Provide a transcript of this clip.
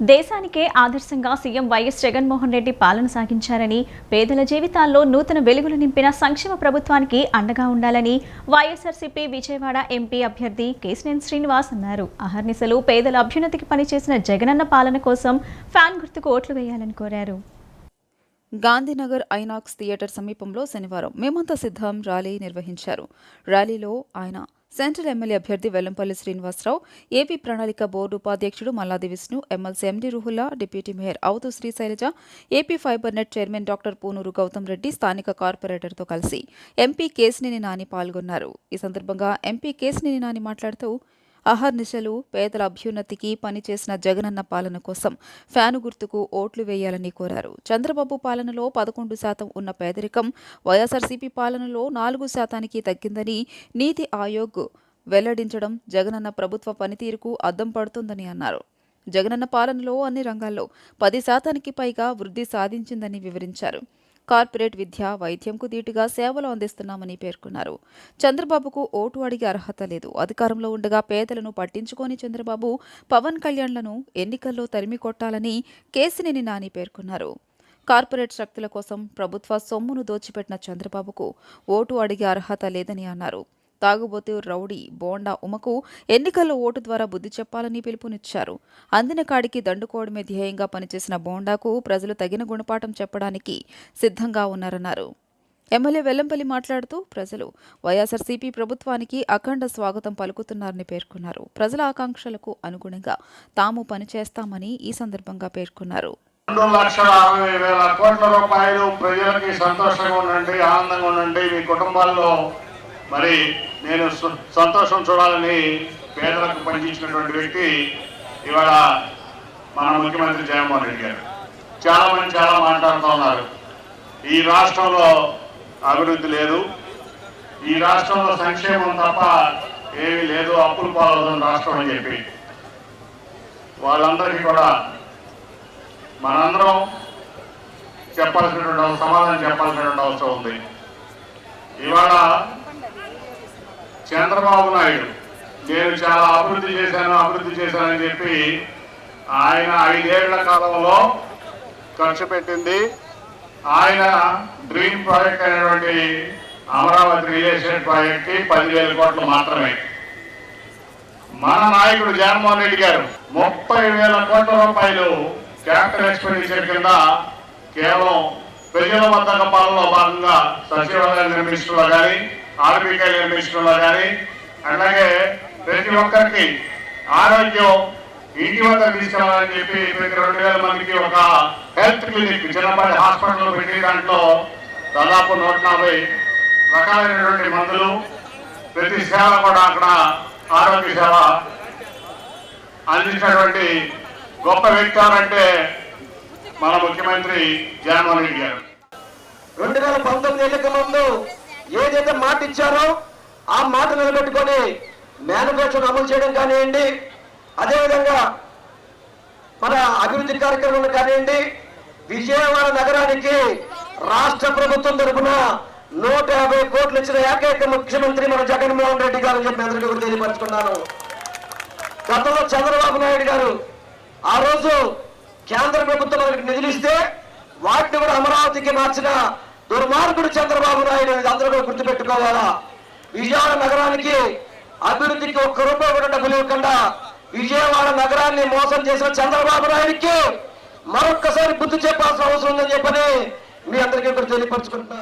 దేశానికే ఆదర్శంగా CM YS Jaganmohan Reddy పాలన సాగించారని పేదల జీవితాల్లో నూతన వెలుగులు నింపిన సంక్షేమ ప్రభుత్వానికి అండగా ఉండాలని వైఎస్ఆర్సీపీ విజయవాడ ఎంపీ అభ్యర్థి కేసినేని శ్రీనివాస్ అన్నారు. అహర్నిశలు పేదల అభ్యున్నతికి పనిచేసిన జగనన్న పాలన కోసం ఫ్యాన్ గుర్తుకు ఓట్లు వేయాలని కోరారు. గాంధీనగర్ ఐనాక్స్ థియేటర్ సమీపంలో శనివారం మేమంతా సిద్ధం ర్యాలీ నిర్వహించారు. ర్యాలీలో ఆయన సెంట్రల్ ఎమ్మెల్యే అభ్యర్థి వెల్లంపల్లి శ్రీనివాసరావు ఏపీ ప్రణాళిక బోర్డు ఉపాధ్యక్షుడు Malladi Vishnu MLC MD Ruhulla deputy mayor Avutu Srisailaja AP fibre net chairman doctor Punuru Gautam Reddy స్థానిక కార్పొరేటర్తో కలిసి ఎంపీ కేసినేని నాని పాల్గొన్నారు. ఈ సందర్భంగా ఎంపీ కేసినేని నాని మాట్లాడుతూ అహర్నిశలు పేదల అభ్యున్నతికి పనిచేసిన జగనన్న పాలన కోసం ఫ్యాను గుర్తుకు ఓట్లు వేయాలని కోరారు. చంద్రబాబు పాలనలో పదకొండు శాతం ఉన్న పేదరికం వైఎస్ఆర్సీపీ పాలనలో నాలుగు శాతానికి తగ్గిందని నీతి ఆయోగ్ వెల్లడించడం జగనన్న ప్రభుత్వ పనితీరుకు అద్దం పడుతుందని అన్నారు. జగనన్న పాలనలో అన్ని రంగాల్లో పది శాతానికి పైగా వృద్ధి సాధించిందని వివరించారు. కార్పొరేట్ విద్య వైద్యంకు ధీటుగా సేవలు అందిస్తున్నామని పేర్కొన్నారు. చంద్రబాబుకు ఓటు అడిగే అర్హత లేదు. అధికారంలో ఉండగా పేదలను పట్టించుకోని చంద్రబాబు పవన్ కళ్యాణ్లను ఎన్నికల్లో తరిమి కొట్టాలని కేసినేని నాని పేర్కొన్నారు. కార్పొరేట్ శక్తుల కోసం ప్రభుత్వ సొమ్మును దోచిపెట్టిన చంద్రబాబుకు ఓటు అడిగే అర్హత లేదని అన్నారు. తాగుబోతు రౌడీ బోండా ఉమకు ఎన్నికల్లో ఓటు ద్వారా బుద్ధి చెప్పాలని పిలుపునిచ్చారు. అందిన కాడికి దండుకోవడమే ధ్యేయంగా పనిచేసిన బోండాకు ప్రజలు తగిన గుణపాఠం చెప్పడానికి సిద్ధంగా ఉన్నారన్నారు. ఎమ్మెల్యే వెల్లంపల్లి మాట్లాడుతూ ప్రజలు వైఎస్ఆర్సీపీ ప్రభుత్వానికి అఖండ స్వాగతం పలుకుతున్నారని పేర్కొన్నారు. ప్రజల ఆకాంక్షలకు అనుగుణంగా తాము పనిచేస్తామని ఈ సందర్భంగా పేర్కొన్నారు. రెండు లక్షల అరవై వేల కోట్ల రూపాయలు ప్రజలకి సంతోషంగా ఉండండి ఆనందంగా ఉండండి మీ కుటుంబాల్లో మరి నేను సు- సంతోషం చూడాలని పేదలకు పనిచేసినటువంటి వ్యక్తి ఇవాళ మన ముఖ్యమంత్రి జగన్మోహన్ రెడ్డి గారు. చాలా మంది చాలా మాట్లాడుతూ ఉన్నారు. ఈ రాష్ట్రంలో అభివృద్ధి లేదు. ఈ రాష్ట్రంలో సంక్షేమం తప్ప ఏమీ లేదు. అప్పులు పాలవుతుంది రాష్ట్రం అని చెప్పి. వాళ్ళందరికీ కూడా మనందరం చెప్పాల్సినటువంటి సమాధానం చెప్పాల్సినటువంటి అవసరం ఉంది. ఇవాళ చంద్రబాబు నాయుడు. నేను చాలా అభివృద్ధి చేశాను అభివృద్ధి చేశానని చెప్పి ఆయన ఐదేళ్ళ కాలంలో ఖర్చు పెట్టింది. ఆయన డ్రీమ్ ప్రాజెక్ట్ అయినటువంటి అమరావతి రియల్ ఎస్టేట్ ప్రాజెక్ట్కి పదివేల కోట్లు మాత్రమే. మన నాయకుడు జగన్మోహన్ రెడ్డి గారు ముప్పై వేల కోట్ల రూపాయలు క్యాపిటల్ ఎక్స్పెండిచర్ కింద కేవలం ప్రజల వద్దక పాలనలో భాగంగా సచివాలయాలు నిర్మించడంలో కానీ ఆర్బీకే నిర్మించడంలో కానీ అలాగే ప్రతి ఒక్కరికి ఆరోగ్యం ఇంటి వద్ద తీసుకెళ్ళాలని చెప్పి ప్రతి రెండు వేల మందికి ఒక హెల్త్ క్లినిక్ చిన్నపాటి హాస్పిటల్ పెట్టిన దాంట్లో దాదాపు నూట నలభై రకాలైనటువంటి మందులు ప్రతి సేవ కూడా అక్కడ ఆరోగ్య సేవ అందించినటువంటి గొప్ప వ్యక్తి అంటే మన ముఖ్యమంత్రి జగన్మోహన్ రెడ్డి గారు. రెండు వేల పంతొమ్మిది ఎన్నిక ముందు ఏదైతే మాట ఇచ్చారో ఆ మాట నిలబెట్టుకొని మేనిఫెస్టోను అమలు చేయడం కానివ్వండి అదేవిధంగా మన అభివృద్ధి కార్యక్రమాలు కానివ్వండి విజయవాడ నగరానికి రాష్ట్ర ప్రభుత్వం తరఫున నూట యాభై కోట్లు ఇచ్చిన ఏకైక ముఖ్యమంత్రి మన జగన్మోహన్ రెడ్డి గారు చెప్పి అందరికీ కూడా తెలియపరచుకున్నాను. గతంలో చంద్రబాబు నాయుడు గారు ఆ రోజు కేంద్ర ప్రభుత్వం మనకి నిధులు ఇస్తే వాటిని కూడా అమరావతికి మార్చిన దుర్మార్గుడు చంద్రబాబు నాయుడు అందరూ కూడా గుర్తుపెట్టుకోవాలా? విజయవాడ నగరానికి అభివృద్ధికి ఒక్క రూపాయి కూడా డబ్బులు ఇవ్వకుండా విజయవాడ నగరాన్ని మోసం చేసిన చంద్రబాబు నాయుడికి మరొక్కసారి బుద్ధి చెప్పాల్సిన అవసరం ఉందని చెప్పని మీ అందరికీ ఇక్కడ తెలియపరుచుకుంటున్నా.